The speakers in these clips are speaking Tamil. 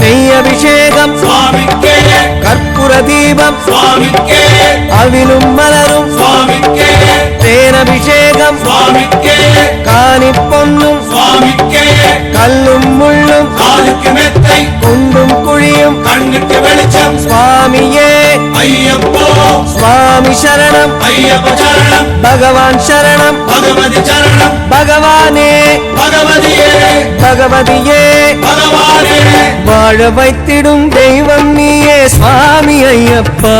நெய் அபிஷேகம் கற்பூர தீபம் சுவாமிக்கே. அவிலும் மலரும். தேனபிஷேகம். சுவாமிக்கே. காணி பொன்னும் கல்லும் முள்ளும். மெத்தை. குண்டும் குழியும். கண்ணுக்கு வெளிச்சம். சுவாமியே. ஐயப்போ. சுவாமி சரணம். ஐயப்ப சரணம். பகவான் சரணம். பகவதி சரணம். பகவானே. பகவதியே. பகவதியே. பகவானே. வாழ வைத்திடும் தெய்வம் நீயே சுவாமி ஐயப்பா.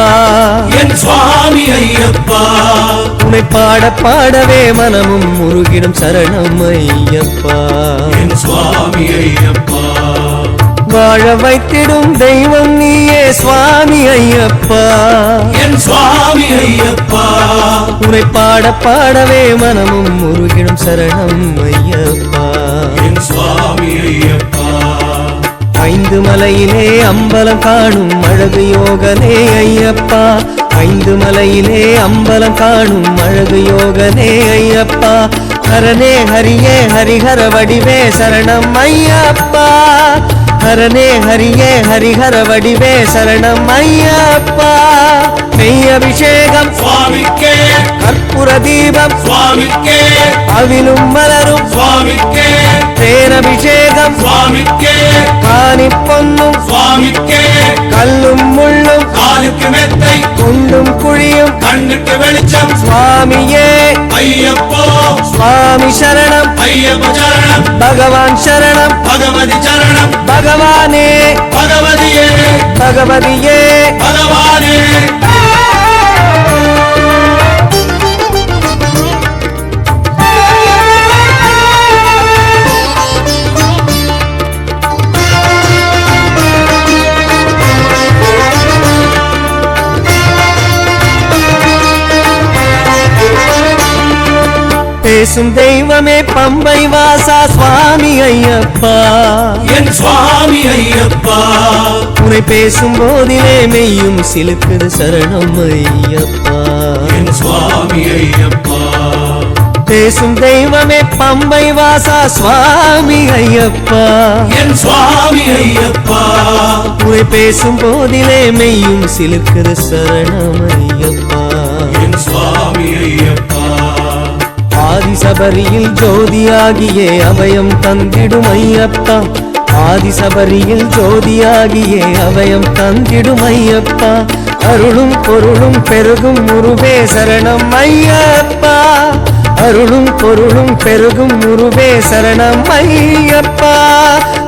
என் சுவாமி ஐயப்பா. உன்னை பாட பாடவே மனமும் முருகிடும் சரணம் ஐயப்பா. என் சுவாமி ஐயப்பா. வாழ வைத்திடும் தெய்வம் நீயே சுவாமி ஐயப்பா. என் சுவாமி ஐயப்பா. உன்னை பாட பாடவே மனமும் முருகிடும் சரணம் ஐயப்பா. என் சுவாமி ஐயப்பா. ஐந்து மலையிலே அம்பலம் காணும் அழகு யோகனே ஐயப்பா. ஐந்து மலையிலே அம்பலம் காணும் அழகு யோகனே ஐயப்பா. ஹரனே ஹரியே ஹரிஹர வடிவே சரணம் ஐயப்பா. ஹரனே ஹரியே ஹரிஹர வடிவே சரணம் ஐயப்பா. மெய் அபிஷேகம். சுவாமிக்கே. கற்பூர தீபம் சுவாமிக்கே. அவிலும் மலரும். சுவாமிக்கே. தேனபிஷேகம் சுவாமிக்கே. காணி பொன்னும். சுவாமிக்கே. கல்லும் முள்ளும். காலுக்கு மெத்தை. குண்டும் குழியும். கண்ணுக்கு வெளிச்சம். சுவாமியே. ஐயப்போ. சுவாமி சரணம். ஐயப்ப சரணம். பகவான் சரணம். பகவதி சரணம். பகவானே. பகவதியே. பகவதியே. பகவானே. பேசும் தெய்வமே பம்பை வாசா சுவாமி ஐயப்பா. என் சுவாமி ஐயப்பா. உன்னை பேசும் போதிலே மெய்யும் சிலுக்குது சரணம் ஐயப்பா. என் சுவாமி ஐயப்பா. பேசும் தெய்வமே பம்பை வாசா சுவாமி ஐயப்பா. என் சுவாமி ஐயப்பா. உன்னை பேசும் போதிலே மெய்யும் சிலுக்குது சரணம் ஐயப்பா. என் சுவாமி ஐயப்பா. ஆதிசபரியில் ஜோதியாகியே அபயம் தந்திடும் ஐயப்பா. ஆதிசபரியில் ஜோதியாகியே அபயம் தந்திடும் ஐயப்பா. அருளும் பொருளும் பெருகும் உருவே சரணம் ஐயப்பா. அருளும் பொருளும் பெருகும் உருவே சரணம் ஐயப்பா.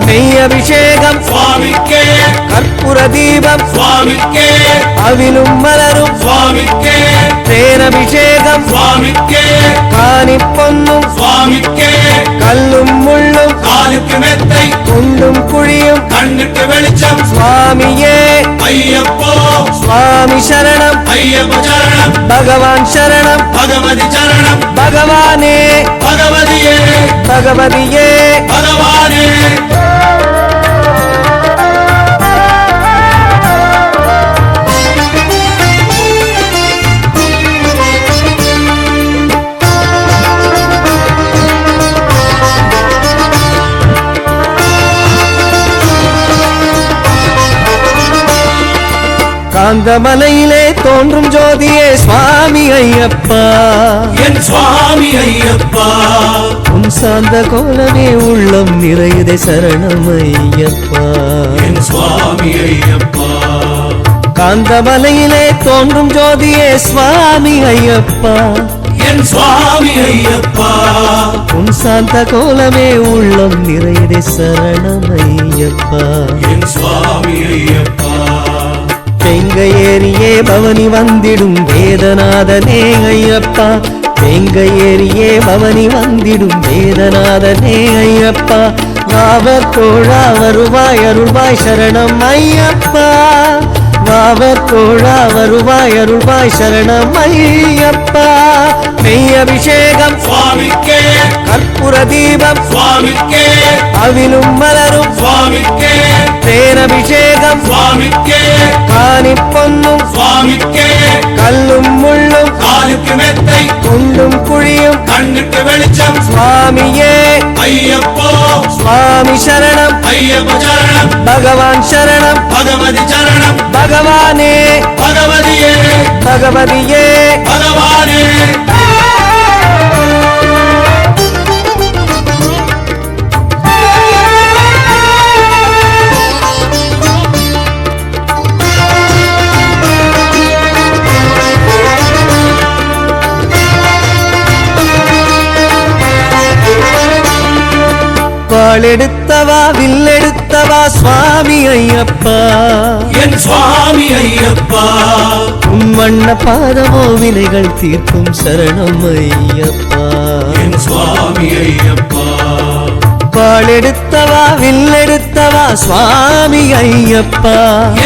நெய் அபிஷேகம் சுவாமிக்கே. கற்பூர தீபம் சுவாமிக்கே. அவிலும் மலரும் சுவாமிக்கே. தேனபிஷேகம் சுவாமிக்கே. காணி பொன்னும் சுவாமிக்கே. கல்லும் முள்ளும் காலுக்கு மெத்தை. குண்டும் குழியும் கண்ணுக்கு வெளிச்சம். சுவாமியே. ஐயப்போ. சுவாமி சரணம். ஐயப்ப சரணம். பகவான் சரணம். பகவதி சரணம். பகவானே. பகவதியே. பகவதியே. பகவானே. காந்தமலையிலே தோன்றும் ஜோதியே சுவாமி ஐயப்பா. என் சுவாமி ஐயப்பா. உன் சாந்த கோலமே உள்ளம் நிறையுதே சரணம் ஐயப்பா. என் சுவாமி ஐயப்பா. காந்தமலையிலே தோன்றும் ஜோதியே சுவாமி ஐயப்பா. என் சுவாமி ஐயப்பா. உன் சாந்த கோலமே உள்ளம் நிறையுதே சரணம் ஐயப்பா. என் சுவாமி ஐயப்பா. தேங்க ஏறியே பவனி வந்திடும் வேதநாதனே ஐயப்பா தேங்க ஏறியே பவனி வந்திடும் வேதநாதனே ஐயப்பா வாவர் தோழா வருவாய் அருள்வாய் சரணம் ஐயப்பா. வாவர் தோழா வருவாய் அருள்வாய் சரணம் ஐயப்பா. மெய் அபிஷேகம் சுவாமிக்கே. கற்ப தீபம் சுவாமிக்கே. அவிலும் மலரும். சுவாமிக்கே. தேன தேனபிஷேகம். சுவாமிக்கே. காணி பொன்னும் சுவாமிக்கே. கல்லும் முள்ளும். காலுக்கு மெத்தை. குண்டும் குழியும். கண்ணுக்கு வெளிச்சம். சுவாமியே. ஐயப்போ. சுவாமி சரணம். ஐயப்ப சரணம். பகவான் சரணம். பகவதி சரணம். பகவானே. பகவதியே. பகவதியே. வாளெடுத்தவா வில்லெடுத்தவா சுவாமி ஐயப்பா? என் சுவாமி ஐயப்பா. உன் வண்ண பாதமோ வினைகள் தீர்க்கும் சரணம் ஐயப்பா. என் சுவாமி ஐயப்பா. வாளெடுத்தவா வில்லெடுத்தவா சுவாமி ஐயப்பா?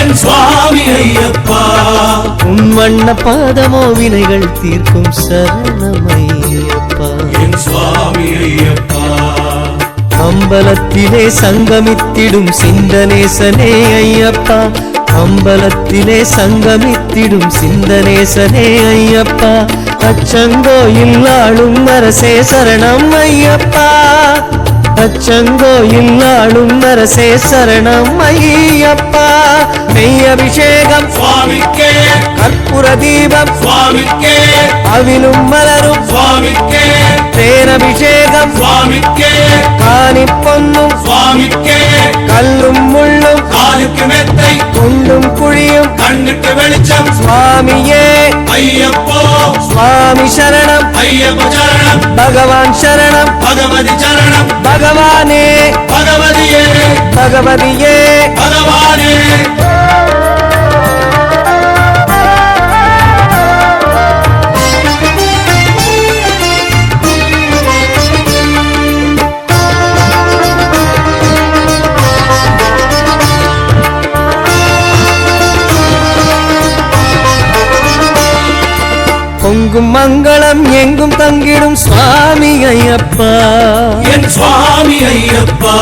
என் சுவாமி ஐயப்பா. உன் வண்ண பாதமோ வினைகள் தீர்க்கும் சரணம் ஐயப்பா. என் சுவாமி ஐயப்பா. அம்பலத்திலே சங்கமித்திடும் சிந்தனேசனே ஐயப்பா. அம்பலத்திலே சங்கமித்திடும் சிந்தனேசனே ஐயப்பா. அச்சங்கோயில் ஆளும் அரசே சரணம் ஐயப்பா. அச்சங்கோயில் ஆளும் அரசே சரணம் ஐயப்பா. மெய் அபிஷேகம் சுவாமிக்கே. கற்பூர தீபம் சுவாமிக்கே. அவிலும் மலரும் சுவாமிக்கே. தேனபிஷேகம் சுவாமிக்கே. காணி பொன்னும் சுவாமிக்கே. கல்லும் முள்ளும். காலுக்கு மெத்தை. குண்டும் குழியும். கண்ணுக்கு வெளிச்சம். சுவாமியே. ஐயப்போ. சுவாமி சரணம். ஐயப்ப சரணம். பகவான் சரணம். பகவதி சரணம். பகவானே. பகவதியே. பகவதியே. பகவானே. மங்களம் எங்கும் தங்கிடும் சுவாமி ஐயப்பா. என் சுவாமி ஐயப்பா.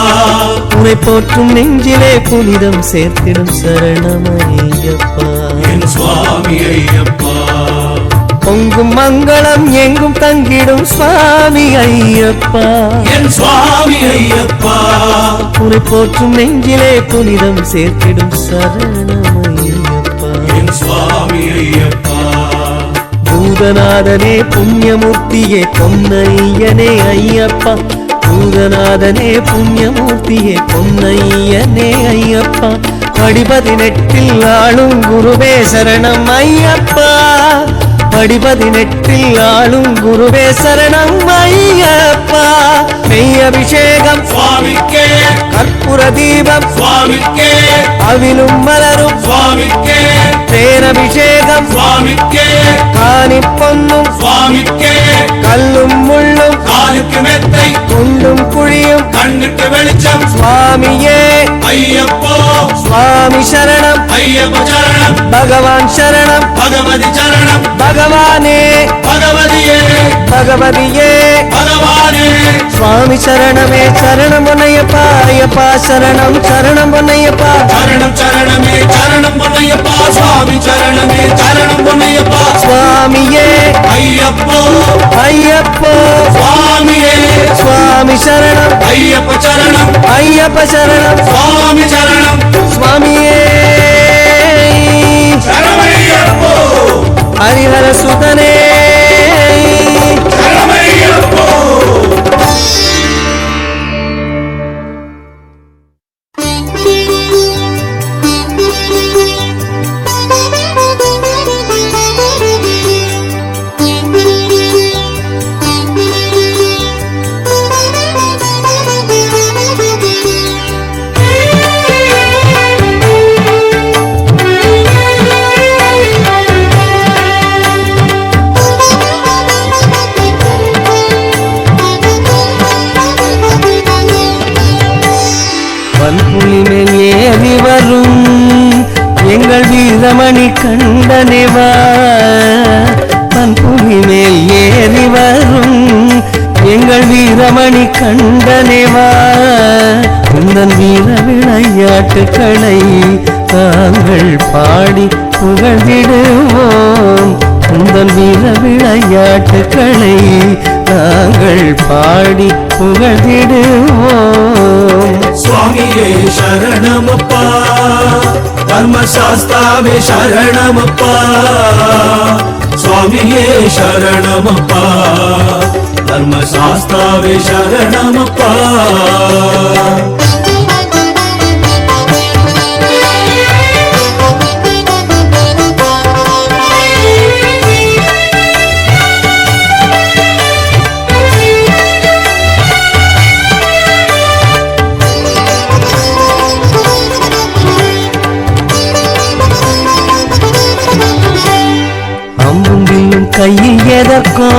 உனை போற்றும் நெஞ்சிலே புனிதம் சேர்த்திடும் சரணம் ஐயப்பா என் சுவாமி ஐயப்பா. பொங்கும் மங்களம் எங்கும் தங்கிடும் சுவாமி ஐயப்பா. என் சுவாமி ஐயப்பா. உனை போற்றும் நெஞ்சிலே புனிதம் சேர்த்திடும் சரணம் ஐயப்பா என் சுவாமி ஐயப்பா. பூதநாதனே புண்ணியமூர்த்தியே பொன்னையனே ஐயப்பா. பூதநாதனே புண்ணியமூர்த்தியே பொன்னையனே ஐயப்பா. படி பதினெட்டில் ஆளும் குருவே சரணம் ஐயப்பா. படிபதினெட்டில் ஆளும் குருவே சரணம் ஐயப்பா. மெய் அபிஷேகம் சுவாமிக்கே. கற்பூர தீபம். சுவாமிக்கே. அவிலும் மலரும். சுவாமிக்கே. சுவாமிக்கே. காணி பொன்னும் சுவாமிக்கே. கல்லும் முள்ளும். காலுக்கு மெத்தை. குண்டும் குழியும். கண்ணுக்கு வெளிச்சம். சுவாமியே. ஐயப்போ. சுவாமி சரணம். ஐயப்ப சரணம். பகவான் சரணம். பகவதி சரணம். பகவானே. பகவதியே. பகவதியே. பகவானே. சுவாமி சரணமே. சரணம் பொன்னையப்பா. ஐயப்பா சரணம். சரணம் பொன்னையப்பா. சரணம் சரணமே. சரணம் பொன்னையப்பா. சுவாமி சரணமே. சரணம் பொன்னையப்பா. சுவாமியே. ஐயப்போ. ஐயப்போ. சுவாமியே சுவாமி சரணம் ஐயப்ப சரணம் ஐயப்ப சரணம் சுவாமி சரணம் சுவாமியே கண்டனேவா வன்புலி மேல் ஏறி வரும். எங்கள் வீரமணி கண்டனேவா உந்தன் வீர விளையாட்டுக்களை நாங்கள் பாடி புகழ்ந்திடுவோம் உந்தன் வீர விளையாட்டுக்களை நாங்கள் பாடி புகழ்ந்திடுவோம். சுவாமியே சரணமப்பா. தர்மசாஸ்தாவே சரணமப்பா. சுவாமியே சரணமப்பா. தர்மசாஸ்தாவே சரணமப்பா. கையில் எதற்கோ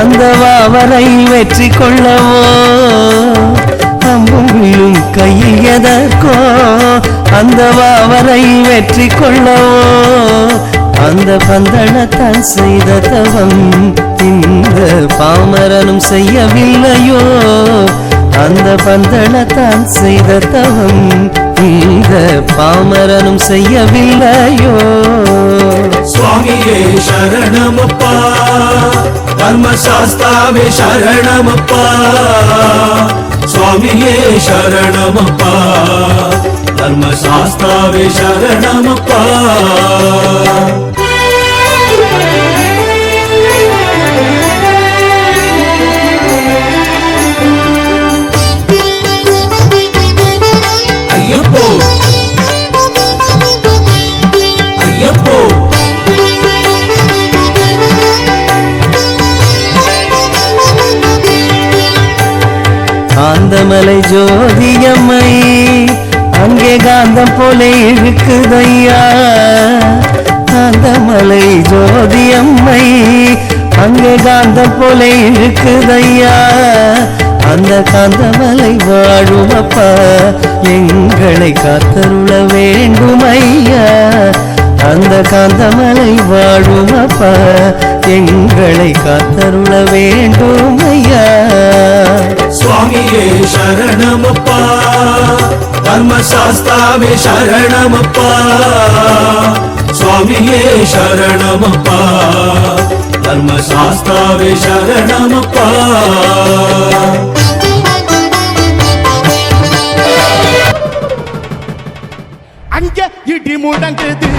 அந்த வாவரை வெற்றி கொள்ளவோ? அம்பும் வில்லும் கையில் எதற்கோ அந்த வாவரை வெற்றி கொள்ளவோ? அந்த பந்தளத்தான் செய்த தவம் இந்த பாமரனும் செய்யவில்லையோ? அந்த பந்தளத்தான் செய்த தவம் இந்த பாமரனும் செய்யவில்லையோ? சரணமப்பா. தர்மசாஸ்தாவே சரணமப்பா. சுவாமியே சரணமப்பா. தர்மசாஸ்தாவே சரணமப்பா. காந்தமலை ஜோதியம்மை அங்கே காந்தம் போல இழுக்குதையா? அந்த மலை ஜோதியம்மை அங்கே காந்தம் போல இழுக்குதையா? அந்த காந்தமலை வாழும் அப்பா எங்களை காத்தருள வேண்டும் ஐயா அந்த காந்தமலை வாழும் அப்பா எங்களை காத்தருள வேண்டும் ஐயா சுவாமியே சரணமப்பா தர்மசாஸ்தாவே சரணமப்பா. சுவாமியே சரணமப்பா தர்மசாஸ்தாவே சரணமப்பா. அங்க இடி முடங்குது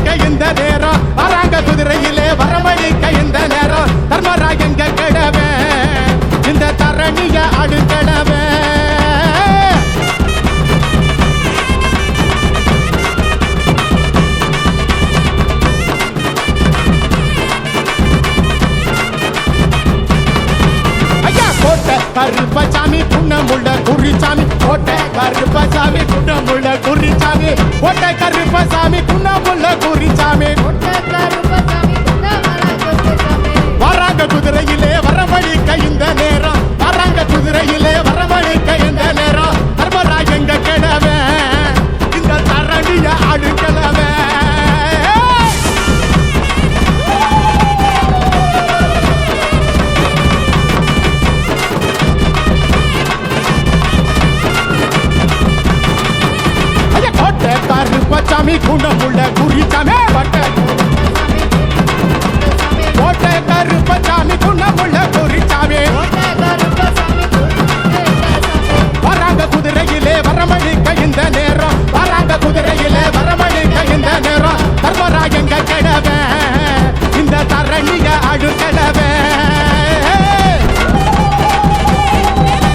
வரமணிக்க இந்த நேரம் வராங்க குதிரையிலே வரமணிக்க ఒట్టే కరిపసామి కున్న పుల్ల గురించామే ஐயா கோட்டை